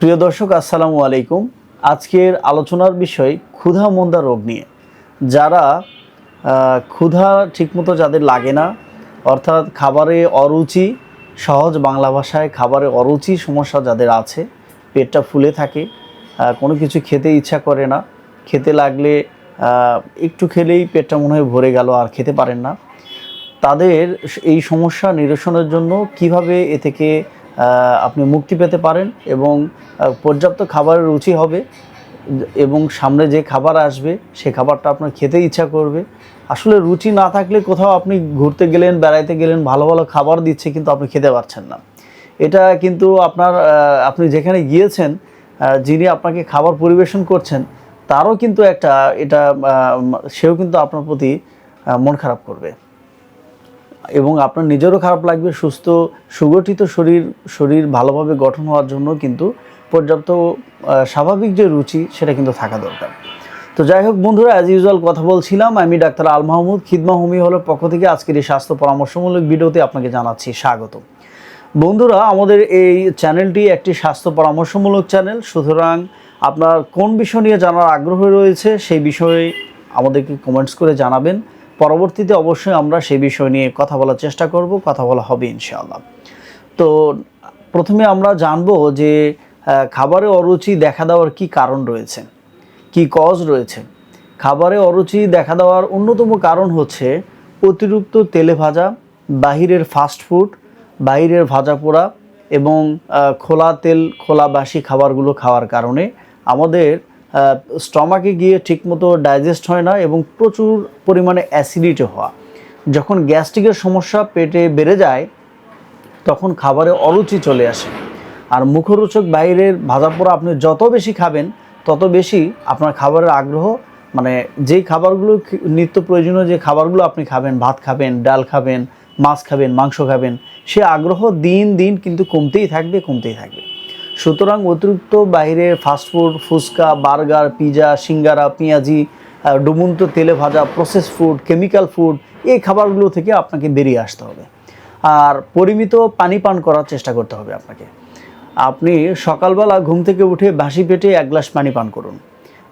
প্রিয় দর্শক, আসসালামু আলাইকুম। আজকের আলোচনার বিষয় ক্ষুধা মন্দা রোগ নিয়ে। যারা ক্ষুধা ঠিকমতো যাদের লাগে না, অর্থাৎ খাবারে অরুচি, সহজ বাংলা ভাষায় খাবারে অরুচি সমস্যা যাদের আছে, পেটটা ফুলে থাকে কোনো কিছু খেতে ইচ্ছা করে না, খেতে লাগলে একটু খেলেই পেটটা মনে হয় ভরে গেল, আর খেতে পারেন না। তাদের এই সমস্যা নিরসনের জন্য কীভাবে এ থেকে আপনি মুক্তি পেতে পারেন এবং পর্যাপ্ত খাবারের রুচি হবে এবং সামনে যে খাবার আসবে, সে খাবারটা আপনার খেতে ইচ্ছা করবে। আসলে রুচি না থাকলে কোথাও আপনি ঘুরতে গেলেন, বেড়াইতে গেলেন, ভালো ভালো খাবার দিচ্ছে কিন্তু আপনি খেতে পারছেন না। এটা কিন্তু আপনার আপনি যেখানে গিয়েছেন যিনি আপনাকে খাবার পরিবেশন করছেন, তারও কিন্তু একটা, এটা সেও কিন্তু আপনার প্রতি মন খারাপ করবে। এবং আপনার নিজেরও খারাপ লাগবে, সুস্থ, সুগঠিত শরীর শরীর ভালোভাবে গঠন হওয়ার জন্য কিন্তু পর্যাপ্ত স্বাভাবিক যে রুচি, সেটা কিন্তু থাকা দরকার। তো যাই হোক বন্ধুরা অ্যাজ ইউজুয়াল কথা বলছিলাম, আমি ডাক্তার আল মাহমুদ, খিদমা হোমি হলের পক্ষ থেকে আজকের এই স্বাস্থ্য পরামর্শমূলক ভিডিওতে আপনাকে জানাচ্ছি স্বাগত। বন্ধুরা, আমাদের এই চ্যানেলটি একটি স্বাস্থ্য পরামর্শমূলক চ্যানেল, সুতরাং আপনার কোন বিষয় নিয়ে জানার আগ্রহ রয়েছে, সেই বিষয়ে আমাদেরকে কমেন্টস করে জানাবেন। পরবর্তীতে অবশ্যই আমরা সেই বিষয় নিয়ে কথা বলার চেষ্টা করব, কথা বলা হবে ইনশাআল্লাহ। তো প্রথমে আমরা জানব যে খাবারে অরুচি দেখা দেওয়ার কি কারণ রয়েছে, কি কজ রয়েছে। খাবারে অরুচি দেখা দেওয়ার অন্যতম কারণ হচ্ছে অতিরিক্ত তেলে ভাজা, বাহিরের ফাস্ট ফুড বাইরের ভাজা পোড়া এবং খোলা তেল, খোলা বাসি খাবারগুলো খাওয়ার কারণে আমাদের স্টমাকে গিয়ে ঠিকমতো ডাইজেস্ট হয় না এবং প্রচুর পরিমাণে অ্যাসিডিটি হওয়া। যখন গ্যাস্ট্রিকের সমস্যা পেটে বেড়ে যায়, তখন খাবারে অরুচি চলে আসে। আর মুখরোচক বাইরের ভাজা পোড়া আপনি যত বেশি খাবেন, তত বেশি আপনার খাবারের আগ্রহ মানে যেই খাবারগুলো নিত্য প্রয়োজনীয় যে খাবারগুলো আপনি খাবেন, ভাত খাবেন, ডাল খাবেন, মাছ খাবেন, মাংস খাবেন, সে আগ্রহ দিন দিন কিন্তু কমতেই থাকবে কমতেই থাকবে। সুতরাং অতিরিক্ত বাইরের fast food fuchka burger pizza singara পেঁয়াজি আহ, ডুবন্ত তেলে ভাজা প্রসেস ফুড কেমিক্যাল ফুড এই খাবারগুলো থেকে আপনাকে বেরিয়ে আসতে হবে। আর পরিমিত পানি পান করার চেষ্টা করতে হবে আপনাকে। আপনি সকালবেলা ঘুম থেকে উঠে বাসি পেটে এক গ্লাস পানি পান করুন।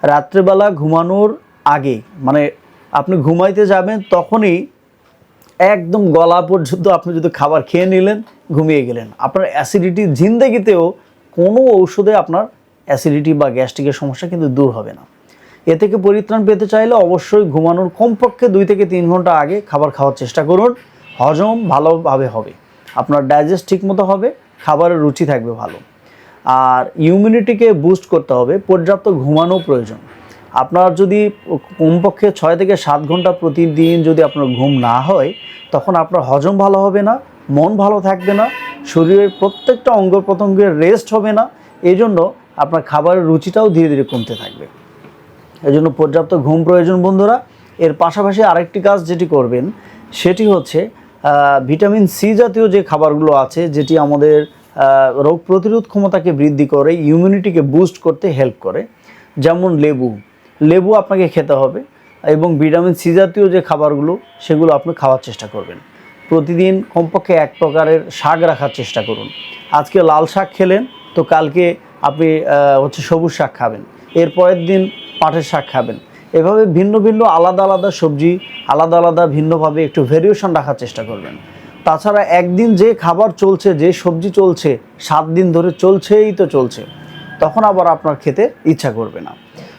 রাত্রেবেলা ঘুমানোর আগে মানে আপনি ঘুমাইতে যাবেন তখনই একদম গলা পর্যন্ত আপনি যদি খাবার খেয়ে নিলেন ঘুমিয়ে গেলেন। আপনার অ্যাসিডিটি জিন্দেগিতেও কোনো ঔষধে আপনার অ্যাসিডিটি বা গ্যাস্ট্রিকের সমস্যা কিন্তু দূর হবে না। এ থেকে পরিত্রাণ পেতে চাইলে অবশ্যই ঘুমানোর কমপক্ষে দুই থেকে তিন ঘণ্টা আগে খাবার খাওয়ার চেষ্টা করুন। হজম ভালোভাবে হবে। আপনার ডাইজেস্ট ঠিকমতো হবে, খাবারের রুচি থাকবে ভালো। আর ইমিউনিটিকে বুস্ট করতে হবে, পর্যাপ্ত ঘুমানো প্রয়োজন। আপনার যদি কমপক্ষে ছয় থেকে সাত ঘণ্টা প্রতিদিন যদি আপনার ঘুম না হয়, তখন আপনার হজম ভালো হবে না, মন ভালো থাকবে না শরীরের প্রত্যেকটা অঙ্গ প্রত্যঙ্গের রেস্ট হবে না। এই জন্য আপনার খাবারের রুচিটাও ধীরে ধীরে কমতে থাকবে। এই জন্য পর্যাপ্ত ঘুম প্রয়োজন বন্ধুরা। এর পাশাপাশি আরেকটি কাজ যেটি করবেন, সেটি হচ্ছে ভিটামিন সি জাতীয় যে খাবারগুলো আছে, যেটি আমাদের রোগ প্রতিরোধ ক্ষমতাকে বৃদ্ধি করে ইমিউনিটিকে বুস্ট করতে হেল্প করে। যেমন লেবু। লেবু আপনাকে খেতে হবে এবং ভিটামিন সি জাতীয় যে খাবারগুলো, সেগুলো আপনি খাওয়ার চেষ্টা করবেন। প্রতিদিন কমপক্ষে এক প্রকারের শাক রাখার চেষ্টা করুন। আজকে লাল শাক খেলেন, তো কালকে আপনি হচ্ছে সবুজ শাক খাবেন। এর পরের দিন পাটের শাক খাবেন। এভাবে ভিন্ন ভিন্ন আলাদা আলাদা সবজি, আলাদা আলাদা ভিন্নভাবে একটু ভেরিয়েশন রাখার চেষ্টা করবেন। তাছাড়া একদিন যে খাবার চলছে, যে সবজি চলছে, সাত দিন ধরে চলছেই তো চলছে, তখন আবার আপনার খেতে ইচ্ছা করবে না।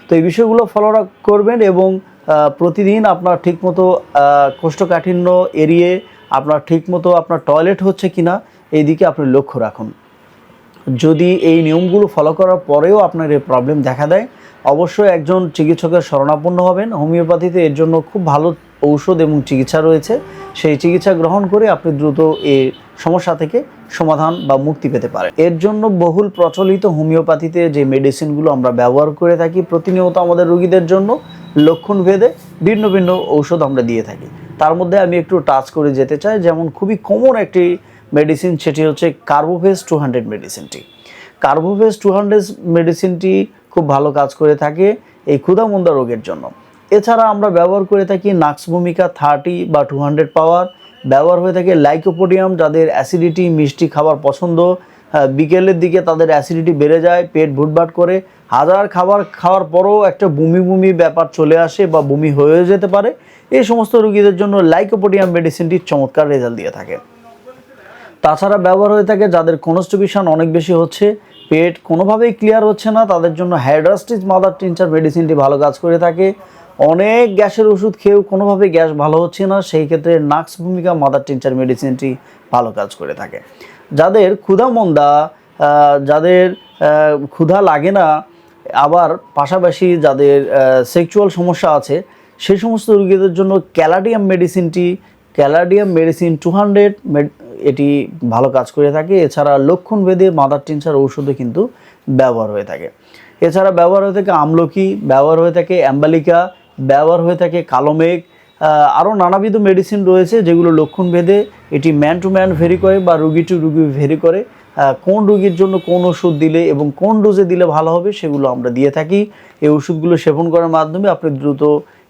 তো এই বিষয়গুলো ফলো করবেন এবং প্রতিদিন আপনার ঠিকমতো কোষ্ঠকাঠিন্য এড়িয়ে আপনার ঠিকমতো আপনার টয়লেট হচ্ছে কিনা এই দিকে আপনি লক্ষ্য রাখুন। যদি এই নিয়মগুলো ফলো করার পরেও আপনার এই প্রবলেম দেখা দেয়, অবশ্যই একজন চিকিৎসকের শরণাপন্ন হবেন। হোমিওপ্যাথিতে এর জন্য খুব ভালো ঔষধ এবং চিকিৎসা রয়েছে। সেই চিকিৎসা গ্রহণ করে আপনি দ্রুত এই সমস্যা থেকে সমাধান বা মুক্তি পেতে পারেন। এর জন্য বহুল প্রচলিত হোমিওপ্যাথিতে যে মেডিসিনগুলো আমরা ব্যবহার করে থাকি, প্রতিনিয়ত আমাদের রোগীদের জন্য লক্ষণ ভেদে ভিন্ন ভিন্ন ঔষধ আমরা দিয়ে থাকি। তার মধ্যে আমি একটু টাচ করে যেতে চাই, যেমন খুবই কমন একটি মেডিসিন সেটি হচ্ছে কার্বোভেস টু হান্ড্রেড মেডিসিনটি কার্বোভেস টু হান্ড্রেড মেডিসিনটি খুব ভালো কাজ করে থাকে এই ক্ষুধামন্দা রোগের জন্য। এছাড়া আমরা ব্যবহার করে থাকি নাক্স ভূমিকা থার্টি বা টু হান্ড্রেড পাওয়ার ব্যবহার হয়ে থাকে লাইকোপোডিয়াম যাদের অ্যাসিডিটি মিষ্টি খাবার পছন্দ। বিকেলের দিকে তাদের অ্যাসিডিটি বেড়ে যায়, পেট ভুটভাট করে। হাজার খাবার খাওয়ার পরও একটা বমি বমি ব্যাপার চলে আসে বা বমি হয়ে যেতে পারে, এই সমস্ত রোগীদের জন্য লাইকোপোডিয়াম মেডিসিনটি চমৎকার রেজাল্ট দিয়ে থাকে। তাছাড়া ব্যবহার হয়ে থাকে যাদের কনস্টিবিউশন অনেক বেশি হচ্ছে, পেট কোনোভাবেই ক্লিয়ার হচ্ছে না, তাদের জন্য হাইড্রাস্টিস মাদার টিনচার মেডিসিনটি ভালো কাজ করে থাকে। অনেক গ্যাসের ওষুধ খেয়েও কোনোভাবে গ্যাস ভালো হচ্ছে না, সেই ক্ষেত্রে নাক্স ভূমিকা মাদার টিনচার মেডিসিনটি ভালো কাজ করে থাকে। যাদের ক্ষুধা মন্দা যাদের ক্ষুধা লাগে না আবার পাশাপাশি যাদের সেক্সুয়াল সমস্যা আছে, সেই সমস্ত রোগীদের জন্য ক্যালাডিয়াম মেডিসিনটি, ক্যালাডিয়াম মেডিসিন টু হান্ড্রেড এটি ভালো কাজ করে থাকে। এছাড়া লক্ষণ ভেদে মাদার টিনচার ঔষধও কিন্তু ব্যবহার হয়ে থাকে। এছাড়া ব্যবহার হয়ে থাকে আমলকি, ব্যবহার হয়ে থাকে অ্যাম্বালিকা, ব্যবহার হয়ে থাকে কালোমেঘ আরও নানাবিধ মেডিসিন রয়েছে যেগুলো লক্ষণ ভেদে এটি ম্যান টু ম্যান ভেরি করে বা রুগী টু রুগী ভেরি করে। কোন রোগীর জন্য কোন ওষুধ দিলে এবং কোন ডোজে দিলে ভালো হবে সেগুলো আমরা দিয়ে থাকি। এই ওষুধগুলো সেবন করার মাধ্যমে আপনি দ্রুত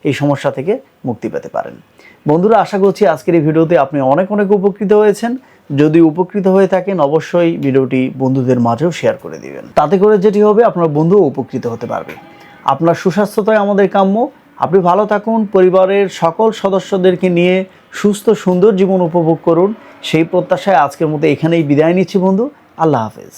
এই সমস্যা থেকে মুক্তি পেতে পারেন। বন্ধুরা, আশা করছি আজকের এই ভিডিওতে আপনি অনেক অনেক উপকৃত হয়েছেন। যদি উপকৃত হয়ে থাকেন, অবশ্যই ভিডিওটি বন্ধুদের মাঝেও শেয়ার করে দিবেন। তাতে করে যেটি হবে, আপনার বন্ধুও উপকৃত হতে পারবে। আপনার সুস্বাস্থ্যতাই আমাদের কাম্য। আপনি ভালো থাকুন, পরিবারের সকল সদস্যদেরকে নিয়ে সুস্থ, সুন্দর জীবন উপভোগ করুন। সেই প্রত্যাশায় আজকের মতো এখানেই বিদায় নিচ্ছি বন্ধু। আল্লাহ হাফেজ।